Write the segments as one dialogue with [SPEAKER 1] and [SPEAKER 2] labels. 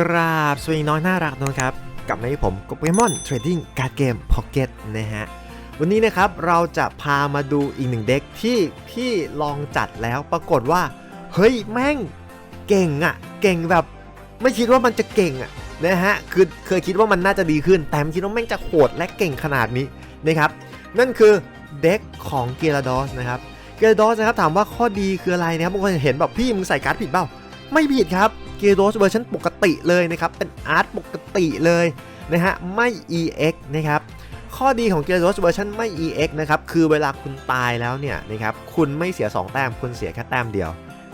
[SPEAKER 1] กราบสวัสดีน้อยน่ารักนะครับกลับมาที่ผมโปเกมอนเทรดดิ้งการ์ดเกมพ็อกเก็ตนะฮะวันนี้นะครับเราจะพามาดูอีกหนึ่งเด็กที่พี่ลองจัดแล้วปรากฏว่า เฮ้ยแม่งเก่งอะ่ะ เก่งแบบ ไม่คิดว่ามันจะเก่งอะ่ะนะฮะคือเคยคิดว่ามันน่าจะดีขึ้น แต่ไม่คิดว่าแม่งจะโหดและเก่งขนาดนี้นะครับนั่นคือเด็กของเกราดอสนะครับเกราดอสนะครับถามว่าข้อดีคืออะไรนะครับบางคนเห็นแบบพี่มึงใส่การ์ดผิดเปล่า ไม่ผิดครับเกโดสเวอร์ชันปกติเลยนะครับ เป็นอาร์ตปกติเลยนะฮะ ไม่ EX นะครับ ข้อดีของเกโดสเวอร์ชันไม่ EX นะครับ คือเวลาคุณตายแล้วเนี่ยนะครับ คุณไม่เสีย 2 แต้ม คุณเสียแค่แต้มเดียว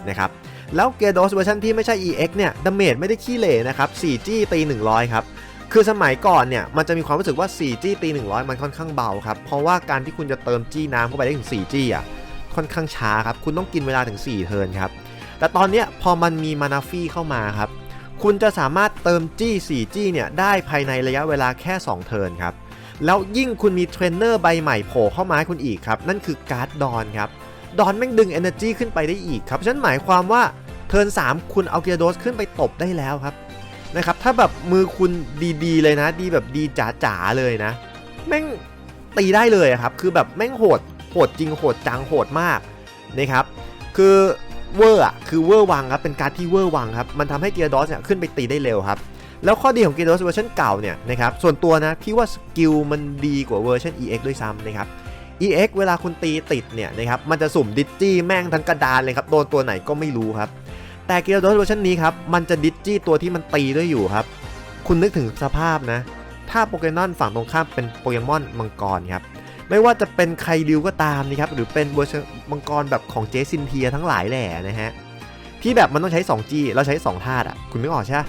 [SPEAKER 1] นะครับ แล้วเกโดสเวอร์ชันที่ไม่ใช่ EX เนี่ย ดาเมจไม่ได้ขี้เหร่นะครับ 4G ตี 100 ครับ คือสมัยก่อนเนี่ย มันจะมีความรู้สึกว่า 4G ตี 100 มันค่อนข้างเบาครับ เพราะว่าการที่คุณจะเติมจี้น้ำเข้าไปได้ถึง 4G อะ ค่อนข้างช้าครับ คุณต้องกินเวลาถึง 4 เทิร์นครับ แต่ตอนนี้พอมันมีมานาฟี่เข้ามาครับ คุณจะสามารถเติมจี้4จี้เนี่ยได้ภายในระยะเวลาแค่ 2 เทิร์นครับ แล้วยิ่งคุณมีเทรนเนอร์ใบใหม่โผล่เข้ามาให้คุณอีกครับ นั่นคือการ์ดดอนครับ ดอนแม่งดึง Energy ขึ้นไปได้อีกครับฉะนั้นหมายความว่าเทิร์น3 คุณเอาเกียร์โดสขึ้นไปตบได้แล้วครับนะครับถ้าแบบมือคุณดีๆ เลยนะ ดีแบบดีจ๋าๆเลยนะ แม่งตีได้เลยครับ คือแบบแม่งโหดโหดจริงโหดจังโหดมากนะครับ คือ เวอร์อะคือเวอร์วังครับเป็นการที่เวอร์วังครับมันทำให้เกียร์ดอสเนี่ยขึ้นไปตีได้เร็วครับแล้วข้อดีของเกียร์ดอสเวอร์ชันเก่าเนี่ยนะครับส่วนตัวนะพี่ว่าสกิลมันดีกว่าเวอร์ชัน EX ด้วยซ้ำนะครับ EX เวลาคุณตีติดเนี่ยนะครับมันจะสุ่มดิจจี้แม่งทั้งกระดานเลยครับโดนตัวไหนก็ไม่รู้ครับแต่เกียร์ดอสเวอร์ชันนี้ครับมันจะดิจิจี้ตัวที่มันตีด้วยอยู่ครับคุณนึกถึงสภาพนะถ้าโปเกมอนฝั่งตรงข้ามเป็นโปเกมอนมังกรครับ ไม่ว่าจะเป็นใครดิวก็ตามนะครับหรือเป็นเวอร์ชันมังกรแบบของเจซินเทียทั้งหลายแหล่นะฮะที่แบบมันต้องใช้2จี้เราใช้ 2 ธาตุอะคุณนึกออกใช่ไหม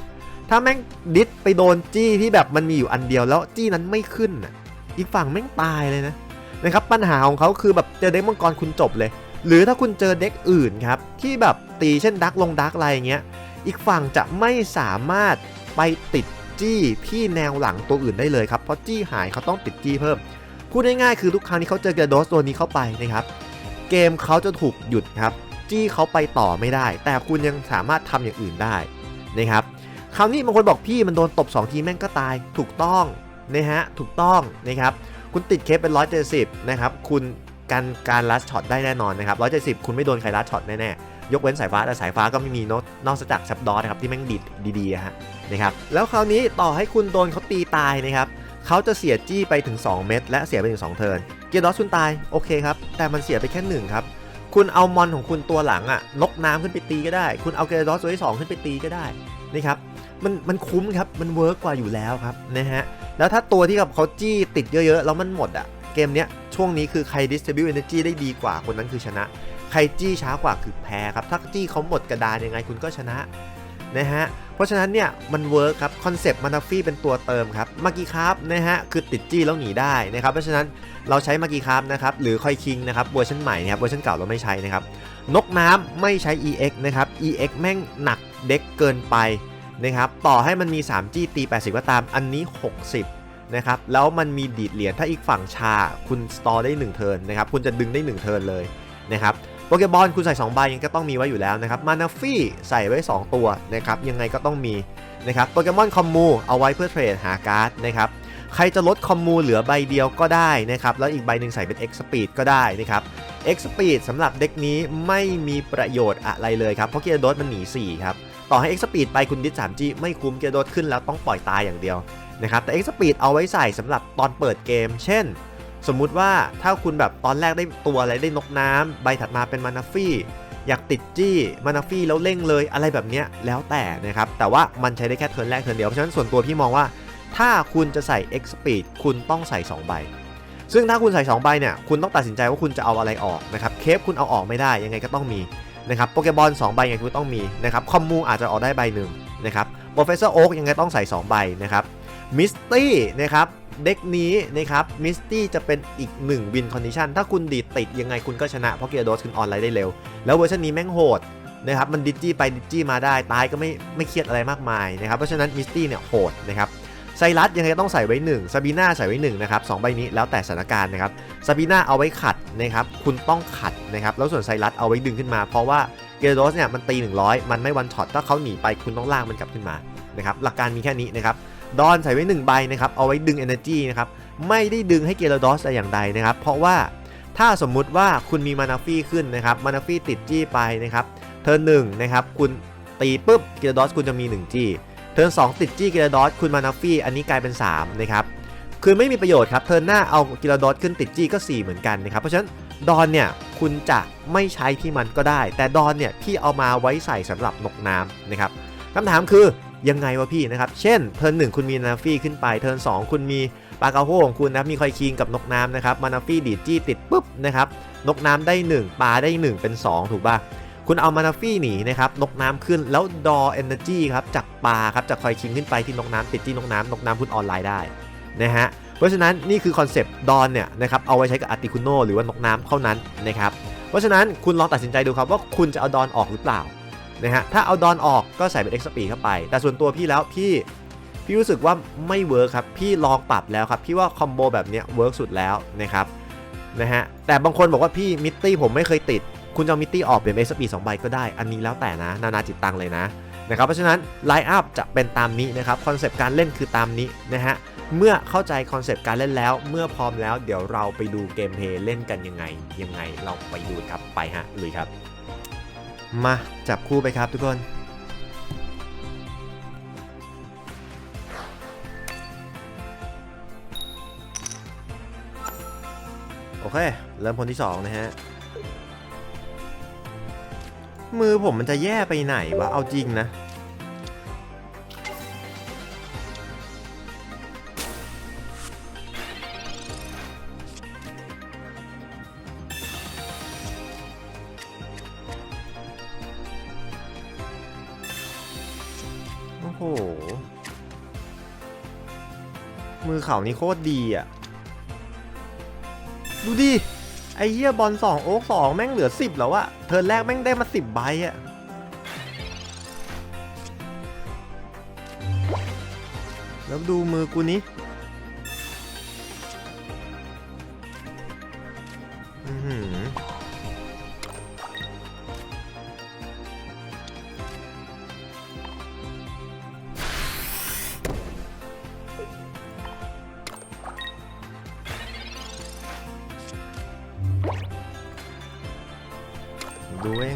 [SPEAKER 1] ถ้าแม่งดิสไปโดนจี้ที่แบบมันมีอยู่อันเดียวแล้วจี้นั้นไม่ขึ้นอะอีกฝั่งแม่งตายเลยนะนะครับปัญหาของเขาคือแบบเจอเด็กมังกรคุณจบเลย หรือถ้าคุณเจอเด็กอื่นครับที่แบบตีเช่นดักลงดักอะไรอย่างเงี้ยอีกฝั่งจะไม่สามารถไปติดจี้ที่แนวหลังตัวอื่นได้เลยครับเพราะจี้หายเขาต้องติดจี้เพิ่ม พูดง่ายๆคือทุกครั้งที่เขาเจอเกรโดสตัวนี้เข้าไปนะครับ เกมเขาจะถูกหยุดครับ จี้เขาไปต่อไม่ได้ แต่คุณยังสามารถทำอย่างอื่นได้นะครับคราวนี้บางคนบอกพี่มันโดนตบ 2 ทีแม่งก็ตายถูกต้องนะฮะถูกต้องนะครับคุณติดเคสเป็น 170นะครับคุณการการลัดช็อตได้แน่นอนนะครับ170 คุณไม่โดนใครลัดช็อตแน่ๆ ยกเว้นสายฟ้า แต่สายฟ้าก็ไม่มีนอกนอกจากซับดอสนะครับที่แม่งดีดดีๆฮะนะครับแล้วคราวนี้ต่อให้คุณโดนเขาตีตายนะครับ เขาจะเสียจี้ไปถึง 2 เม็ดและเสียไปถึง 2 เทิร์น เกียร์ดอสคุณตายโอเคครับ แต่มันเสียไปแค่ 1 ครับ คุณเอามอนของคุณตัวหลังอะนกน้ำขึ้นไปตีก็ได้ คุณเอาเกียร์ดอสตัวที่ 2 ขึ้นไปตีก็ได้นะครับมันมันคุ้มครับ มันเวิร์กกว่าอยู่แล้วครับนะฮะ แล้วถ้าตัวที่กับเขาจี้ติดเยอะๆ แล้วมันหมดอะเกมเนี้ยช่วงนี้คือใคร distribute energy ได้ดีกว่าคนนั้นคือชนะ ใครจี้ช้ากว่าคือแพ้ครับ ถ้าจี้เขาหมดกระดานยังไงคุณก็ชนะ นะฮะเพราะฉะนั้นเนี่ยมันเวิร์คครับคอนเซปต์มานาฟี่เป็นตัวเติมครับมากีคาร์ฟนะฮะคือติดจี้แล้วหนีได้นะครับเพราะฉะนั้นเราใช้มากีคาร์ฟนะครับหรือคอยคิงนะครับเวอร์ชันใหม่นะครับเวอร์ชันเก่าเราไม่ใช้นะครับนกน้ำไม่ใช้ EX นะครับ EX แม่งหนักเด็กเกินไปนะครับต่อให้มันมี 3G ตี 80 ก็ตามอันนี้ 60นะครับแล้วมันมีดีดเหรียญถ้าอีกฝั่งชาคุณสตอร์ได้ 1 เทิร์นนะครับคุณจะดึงได้ 1 เทิร์นเลยนะครับ โปเกบอลคุณใส่2ใบยังก็ต้องมีไว้อยู่แล้วนะครับมานาฟี่ใส่ไว้ 2 ตัวนะครับยังไงก็ต้องมีนะครับโปเกมอนคอมมูเอาไว้เพื่อเทรดหาการ์ดนะครับใครจะลดคอมมูเหลือใบเดียวก็ได้นะครับแล้วอีกใบหนึ่งใส่เป็น X Speed ก็ได้นะครับ X Speed สำหรับเด็กนี้ไม่มีประโยชน์อะไรเลยครับ เพราะเกียร์โดสมันหนี 4 ครับ ต่อให้ X Speed ไปคุณดิส 3G ไม่คุ้มเกียร์โดสขึ้นแล้วต้องปล่อยตายอย่างเดียวนะครับแต่ X Speed เอาไว้ใส่สำหรับตอนเปิดเกม เช่น สมมุติว่าถ้าคุณแบบตอนแรกได้ตัวอะไรได้นกน้ำใบถัดมาเป็นมานาฟี่อยากติดจี้มานาฟี่แล้วเร่งเลยอะไรแบบเนี้ยแล้วแต่นะครับ แต่ว่ามันใช้ได้แค่เทิร์นแรกเทิร์นเดียว เพราะฉะนั้นส่วนตัวพี่มองว่า ถ้าคุณจะใส่ X Speed คุณต้องใส่ 2 ใบ ซึ่งถ้าคุณใส่ 2 ใบเนี่ยคุณต้องตัดสินใจว่าคุณจะเอาอะไรออกนะครับเคปคุณเอาออกไม่ได้ยังไงก็ต้องมีนะครับโปเกบอล2ใบยังไงคุณต้องมีนะครับคอมมูอาจจะออกได้ใบหนึ่งนะครับโปรเฟสเซอร์โอ๊กยังไงต้องใส่ 2 ใบนะครับมิสตี้นะครับ เด็กนี้นะครับมิสตี้จะเป็นอีก1วินคอนดิชันถ้าคุณดีดติดยังไงคุณก็ชนะเพราะเกียร์โดสคุณออนไลน์ได้เร็ว แล้วเวอร์ชันนี้แม่งโหดนะครับมันดิจิไปดิจิมาได้ตายก็ไม่ไม่เครียดอะไรมากมายนะครับเพราะฉะนั้นมิสตี้เนี่ยโหดนะครับไซรัสยังไงก็ต้องใส่ไว้1ซาบีน่าใส่ไว้1นะครับสองใบนี้แล้วแต่สถานการณ์นะครับซาบีน่าเอาไว้ขัดนะครับคุณต้องขัดนะครับแล้วส่วนไซรัสเอาไว้ดึงขึ้นมา เพราะว่าเกโรสเนี่ยมันตี 100 มันไม่วันช็อตถ้าเขาหนีไปคุณต้องลากมันกลับขึ้นมานะครับหลักการมีแค่นี้นะครับ ดอนใส่ไว้1ใบนะครับเอาไว้ดึง Energy นะครับไม่ได้ดึงให้เกลดอสแต่อย่างใดนะครับเพราะว่าถ้าสมมุติว่าคุณมีมานาฟี่ขึ้นนะครับมานาฟี่ติดจี้ไปนะครับเทิร์นหนึ่งนะครับคุณตีปุ๊บเกลดอสคุณจะมี 1 จี้เทิร์นสองติดจี้เกลดอสคุณมานาฟี่อันนี้กลายเป็น3นะครับคือไม่มีประโยชน์ครับเทิร์นหน้าเอาเกลดอสขึ้นติดจี้ก็ 4 เหมือนกันนะครับเพราะฉะนั้นดอนเนี่ยคุณจะไม่ใช้ที่มันก็ได้ แต่ดอนเนี่ยพี่เอามาไว้ใส่สำหรับนกน้ำนะครับคำถามคือ ยังไงวะพี่นะครับ เช่นเทิร์นหนึ่งคุณมีนาฟี่ขึ้นไปเทิร์นสองคุณมีปลากระโฮของคุณนะมีคอยคิงกับนกน้ำนะครับมานาฟี่ดีดจี้ติดปุ๊บนะครับนกน้ำได้ 1ปลาได้ 1 เป็น 2 ถูกป่ะ คุณเอามานาฟี่หนีนะครับ นกน้ำขึ้นแล้วดอเอเนอร์จีครับจากปลาครับจากคอยคิงขึ้นไปที่นกน้ำติดที่นกน้ำนกน้ำคุณออนไลน์ได้นะฮะ เพราะฉะนั้นนี่คือคอนเซปต์ดอนเนี่ยนะครับเอาไว้ใช้กับอาร์ติคุโนหรือว่านกน้ำเท่านั้นนะครับ เพราะฉะนั้นคุณลองตัดสินใจดูครับว่าคุณจะเอาดอนออกหรือเปล่า นะฮะถ้าเอาดอนออกก็ใส่เป็นเอ็กซ์ปีเข้าไป แต่ส่วนตัวพี่แล้วพี่พี่รู้สึกว่าไม่เวิร์คครับพี่ลองปรับแล้วครับพี่ว่าคอมโบแบบเนี้ยเวิร์กสุดแล้วนะครับนะฮะแต่บางคนบอกว่าพี่มิตตี้ผมไม่เคยติด คุณจะมิตตี้ออกเปลี่ยนเป็น XP 2ใบก็ได้ อันนี้แล้วแต่นะ นานาจิตตังเลยนะนะครับเพราะฉะนั้นไลน์อัพจะเป็นตามนี้นะครับคอนเซปต์การเล่นคือตามนี้นะฮะเมื่อเข้าใจคอนเซปต์การเล่นแล้ว เมื่อพร้อมแล้วเดี๋ยวเราไปดูเกมเพลย์เล่นกันยังไงยังไงเราไปดูครับไปฮะลุยครับ มาจับคู่ไปครับทุกคน โอเค เริ่มคนที่ 2 นะฮะ มือผมมันจะแย่ไปไหนวะ เอาจริงนะ โอ้โห มือเขานี่โคตรดีอะ ดูดิ ไอ้เหี้ยบอล2โอ๊ก2แม่งเหลือ10แล้วอะเทิร์นแรกแม่งได้มา10ใบอะแล้วดูมือกูนี้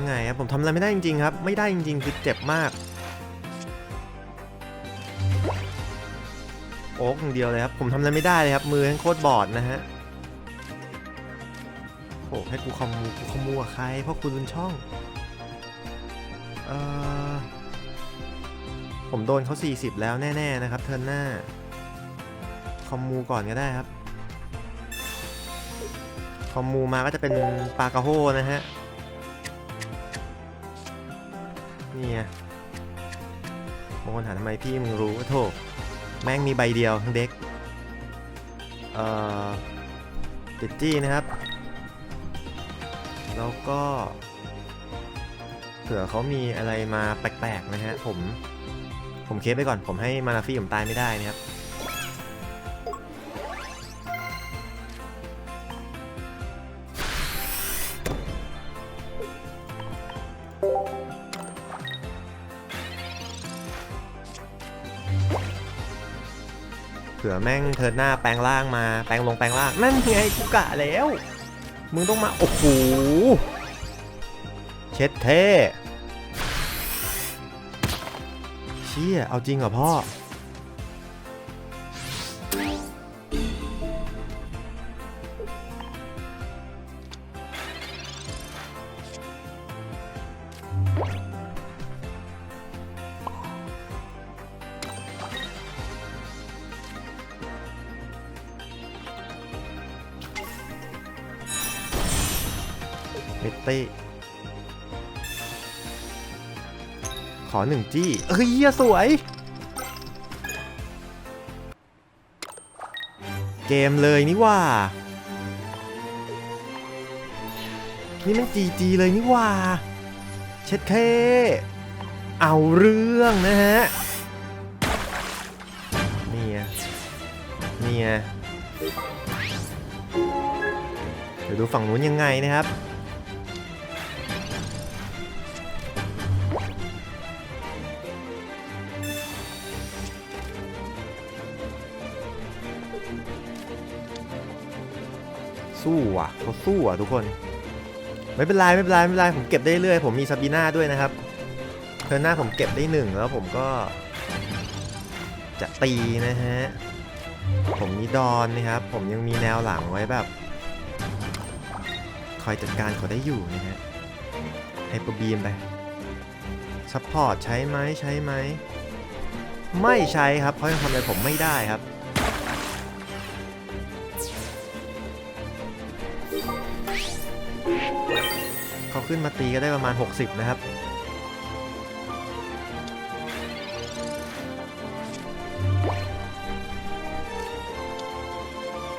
[SPEAKER 1] ไงครับผมทำอะไรไม่ได้จริงๆครับ ไม่ได้จริงๆคือเจ็บมาก โอ๊กอย่างเดียวเลยครับ ผมทำอะไรไม่ได้เลยครับ มือแม่งโคตรบอดนะฮะโอ้ให้กูคอมูกูคอมมูกับใครเพราะคุณเป็นช่อง เออผมโดนเขา 40 แล้วแน่ๆนะครับ เทิร์นหน้า คอมมูก่อนก็ได้ครับ คอมมูมาก็จะเป็นปลากระโฮนะฮะ นี่ไงบางคนถามทำไมพี่มึงรู้ว่าโถแม่งมีใบเดียวทั้งเด็กเอ่อติดจี้นะครับ แล้วก็เผื่อเขามีอะไรมาแปลกๆนะฮะผม ผมเคสไปก่อนผมให้มาราฟี่ผมตายไม่ได้นะครับ ผื่อแม่งเทินหน้าแปลงล่างมาแปลงลงแปลงล่างนั่นไงกูกะแล้ว มึงต้องมาโอ้โหเช็ดเท่เชี่ยเอาจริงเหรอพ่อ ตตี้ขอหนึ่งจี้เฮ้ยเหี้ยสวย เกมเลยนี่ว่า นี่มันจีจีเลยนี่ว่า เช็ดเท่เอาเรื่องนะฮะ นี่ไงนี่ไงเดี๋ยวดูฝั่งนู้นยังไงนะครับ สู้อะเขาสู้อะทุกคน ไม่เป็นไรไม่เป็นไรไม่เป็นไรผมเก็บได้เรื่อยผมมีซาบีน่าด้วยนะครับเทอร์นหน้าผมเก็บได้หนึ่งแล้วผมก็ จะตีนะฮะผมมีดอนนะครับ ผมยังมีแนวหลังไว้แบบ คอยจัดการเขาได้อยู่นะฮะไฮเปอร์บีมไปซัพพอร์ตใช้ไหมใช้ไหม ไม่ใช้ครับเพราะยังทำอะไรผมไม่ได้ครับ ขึ้นมาตีก็ได้ประมาณ 60 นะครับ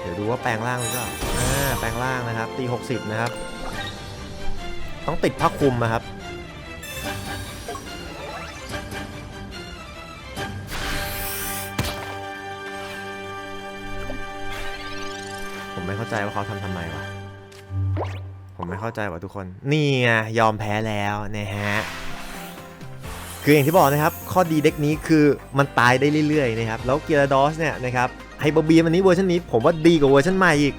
[SPEAKER 1] เดี๋ยวดูว่าแปลงร่างหรือเปล่าอ่าแปลงร่างนะครับ ตี 60 นะครับ ต้องติดผ้าคลุมนะครับผมไม่เข้าใจว่าเขาทำทำไมวะ ผมไม่เข้าใจว่ะทุกคน นี่ไงยอมแพ้แล้วนะฮะ คืออย่างที่บอกนะครับ ข้อดีเด็กนี้คือมันตายได้เรื่อยๆนะครับ แล้วเกียร์ดอสเนี่ยนะครับไฮเปอร์บีมอันนี้เวอร์ชันนี้ผมว่าดีกว่าเวอร์ชันใหม่อีก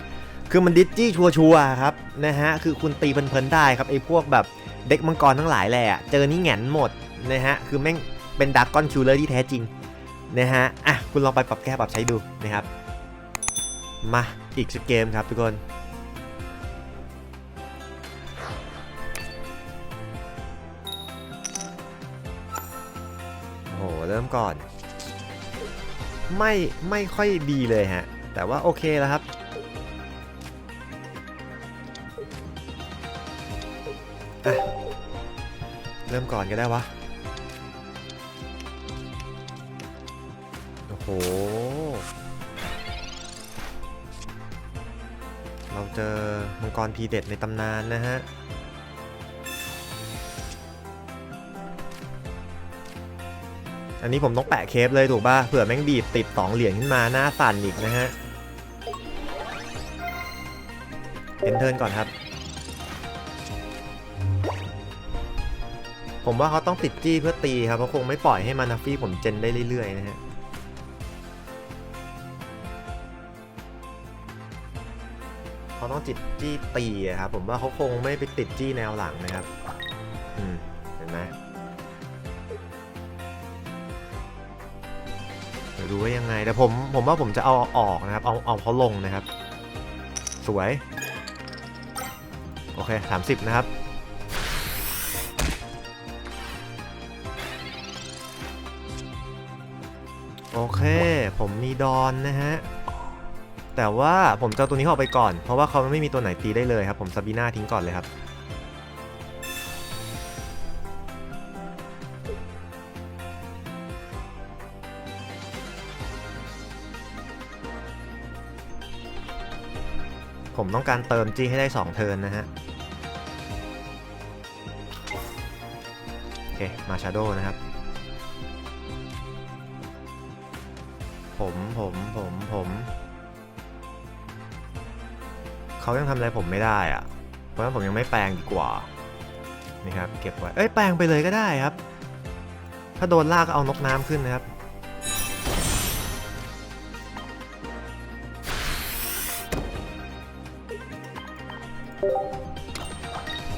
[SPEAKER 1] คือมันดิจิชัวร์ๆครับนะฮะ คือคุณตีเพลินๆได้ครับไอ้พวกแบบเด็กมังกรทั้งหลายแหละเจอนี่แงนหมดนะฮะ คือแม่งเป็นดักกอนคิวเลอร์ที่แท้จริงนะฮะ อะ คุณลองไปปรับแก้ปรับใช้ดูนะครับ มาอีกสักเกมครับทุกคน เริ่มก่อน ไม่ไม่ค่อยดีเลยฮะ แต่ว่าโอเคแล้วครับเริ่มก่อนก็ได้วะ โอ้โห เราเจอมังกรทีเด็ดในตำนานนะฮะ อันนี้ผมต้องแปะเคปเลยถูกป่ะเผื่อแม่งบีบติด2เหรียญขึ้นมาหน้าสั่นอีกนะฮะเอ็นเทิร์นก่อนครับ ผมว่าเขาต้องติดจี้เพื่อตีครับเพราะคงไม่ปล่อยให้มานาฟี่ผมเจนได้เรื่อยๆนะฮะเขาต้องจิตจี้ตีอะครับผมว่าเขาคงไม่ไปติดจี้แนวหลังนะครับ ดูว่ายังไง แต่ผมผมว่าผมจะเอาออกนะครับ เอาเอาเขาลงนะครับ สวย โอเค30นะครับ โอเค ผมมีดอนนะฮะ แต่ว่าผมจะตัวนี้ออกไปก่อน เพราะว่าเขาไม่มีตัวไหนตีได้เลยครับ ผมซาบีน่าทิ้งก่อนเลยครับ ผมต้องการเติมจีให้ได้ 2 เทิร์นนะฮะ โอเค มาชาโดนะครับ ผมผมผมผมเขายังทำอะไรผมไม่ได้อะเพราะฉะนั้นผมยังไม่แปลงดีกว่า นี่ครับ เก็บไว้ เอ้ย แปลงไปเลยก็ได้ครับ ถ้าโดนลากก็เอานกน้ำขึ้นนะครับ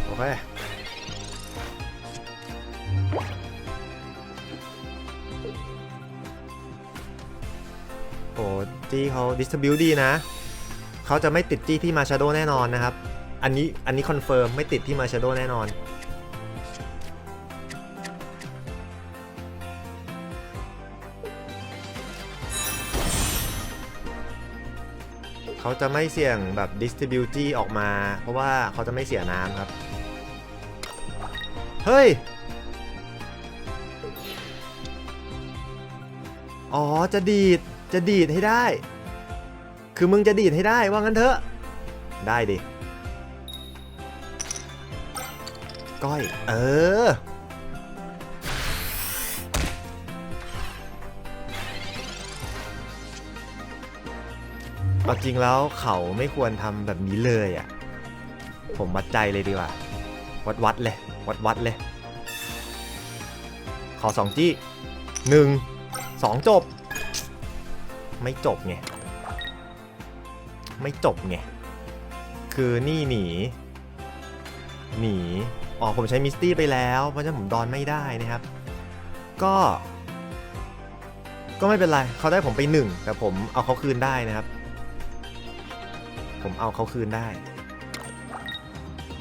[SPEAKER 1] โอเคโอ้จี้เขาดิสท r บิวดีนะ เขาจะไม่ติดจี้ที่มาชาโดแน่นอนนะครับ อันนี้อันนี้คอนเฟิร์มไม่ติดที่มาชาโดแน่นอน เขาจะไม่เสี่ยงแบบ distribute ออกมา เพราะว่าเขาจะไม่เสียน้ำครับ เฮ้ย อ๋อ จะดีด จะดีดให้ได้ คือมึงจะดีดให้ได้ว่างั้นเถอะ ได้ดิ ก้อย เออ เอาจริงแล้วเขาไม่ควรทำแบบนี้เลยอะ ผมวัดใจเลยดีกว่า วัดวัดเลย วัดวัดเลย ขอสองจี้หนึ่งสองจบ ไม่จบไง ไม่จบไง คือนี่หนี หนี อ๋อ ผมใช้มิสตี้ไปแล้ว เพราะฉะนั้นผมดอนไม่ได้นะครับ ก็ ก็ไม่เป็นไร เขาได้ผมไปหนึ่งแต่ผมเอาเขาคืนได้นะครับ ผมเอาเขาคืนได้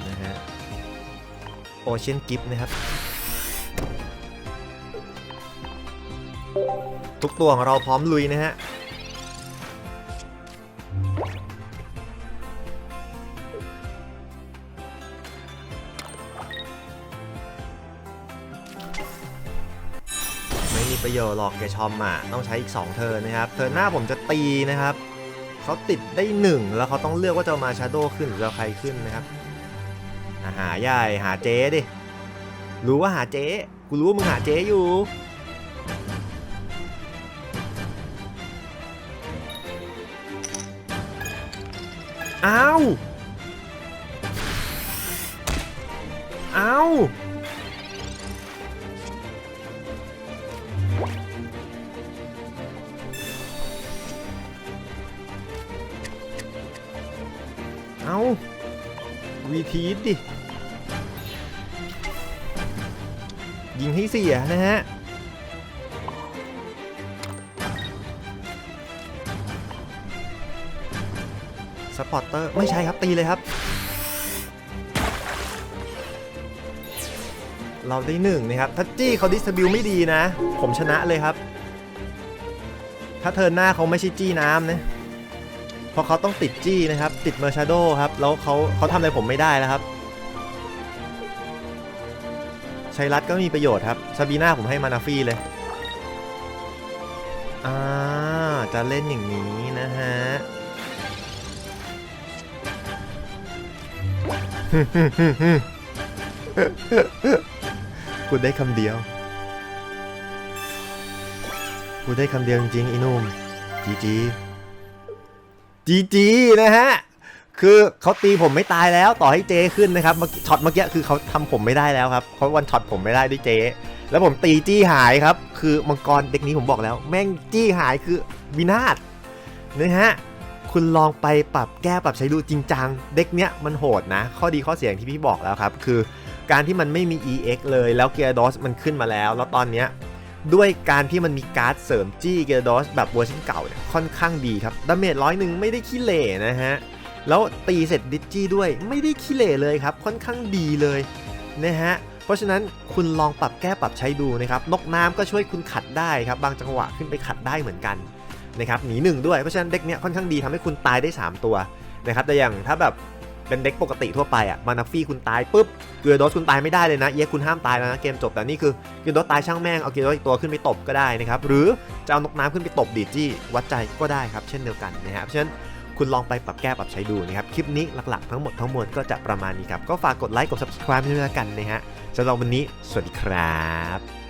[SPEAKER 1] นะฮะโอเชียนกิฟนะครับ ทุกตัวของเราพร้อมลุยนะฮะไม่มีประโยชน์หรอกแกชอมอะต้องใช้อีก 2 เทิร์นนะครับ เทิร์นหน้าผมจะตีนะครับ เขาติดได้1แล้วเขาต้องเลือกว่าจะเอามาชาโดขึ้นหรือจะเอาใครขึ้นนะครับหาใหญ่หาเจ๊ดิ รู้ว่าหาเจ๊กูรู้ว่ามึงหาเจ๊อยู่อ้าวอ้าว ทีสดิ ยิงให้เสียนะฮะ สปอตเตอร์ ไม่ใช่ครับ ตีเลยครับ เราได้หนึ่งนะครับถ้าจี้เขาดิสบิวไม่ดีนะ ผมชนะเลยครับ ถ้าเทินหน้าเขาไม่ใช่จี้น้ำนะ เพราะเขาต้องติดจี้นะครับ ติดเมอร์ชาโดครับ แล้วเขาเขาทำอะไรผมไม่ได้แล้วครับชัยรัตก็มีประโยชน์ครับซาบีน่าผมให้มานาฟี่เลยอ่าจะเล่นอย่างนี้นะฮะพูได้คำเดียวพูได้คำเดียวจริงๆอ้หนุ่มจีจี จีจีนะฮะ คือเขาตีผมไม่ตายแล้วต่อให้เจขึ้นนะครับช็อตเมื่อกี้คือเขาทำผมไม่ได้แล้วครับเขาวันช็อตผมไม่ได้ด้วยเจ แล้วผมตีจี้หายครับ คือมังกรเด็กนี้ผมบอกแล้ว แม่งจี้หายคือวินาศนะฮะคุณลองไปปรับแก้ปรับใช้ดูจริงจัง เด็กเนี้ยมันโหดนะ ข้อดีข้อเสียอย่างที่พี่บอกแล้วครับ คือการที่มันไม่มี EX เลยแล้วเกียร์ดอสมันขึ้นมาแล้ว แล้วตอนเนี้ย ด้วยการที่มันมีการ์ดเสริมจี้เกดอสแบบเวอร์ชันเก่าเนี่ยค่อนข้างดีครับดาเมจร้อยหนึ่งไม่ได้ขี้เหร่นะฮะ แล้วตีเสร็จดิจจี้ด้วยไม่ได้ขี้เหร่เลยครับ ค่อนข้างดีเลยนะฮะเพราะฉะนั้นคุณลองปรับแก้ปรับใช้ดูนะครับ นกน้ำก็ช่วยคุณขัดได้ครับ บางจังหวะขึ้นไปขัดได้เหมือนกันนะครับหนีหนึ่งด้วยเพราะฉะนั้นเด็กเนี้ยค่อนข้างดีทำให้คุณตายได้ 3 ตัวนะครับแต่อย่างถ้าแบบ เป็นเด็กปกติทั่วไปอะมานาฟี่คุณตายปุ๊บเกลือโดสคุณตายไม่ได้เลยนะเอียคุณห้ามตายแล้วนะเกมจบแต่นี่คือเกินโดสตายช่างแม่งเอาเกินโดสอีกตัวขึ้นไปตบก็ได้นะครับหรือจะเอานกน้ำขึ้นไปตบดีดจี้วัดใจก็ได้ครับ เช่นเดียวกันนะครับเพราะฉะนั้นคุณลองไปปรับแก้ปรับใช้ดูนะครับ คลิปนี้หลักๆทั้งหมดทั้งมวลก็จะประมาณนี้ครับ ก็ฝากกดไลค์กด subscribe ด้วยกันนะฮะสำหรับวันนี้ สวัสดีครับ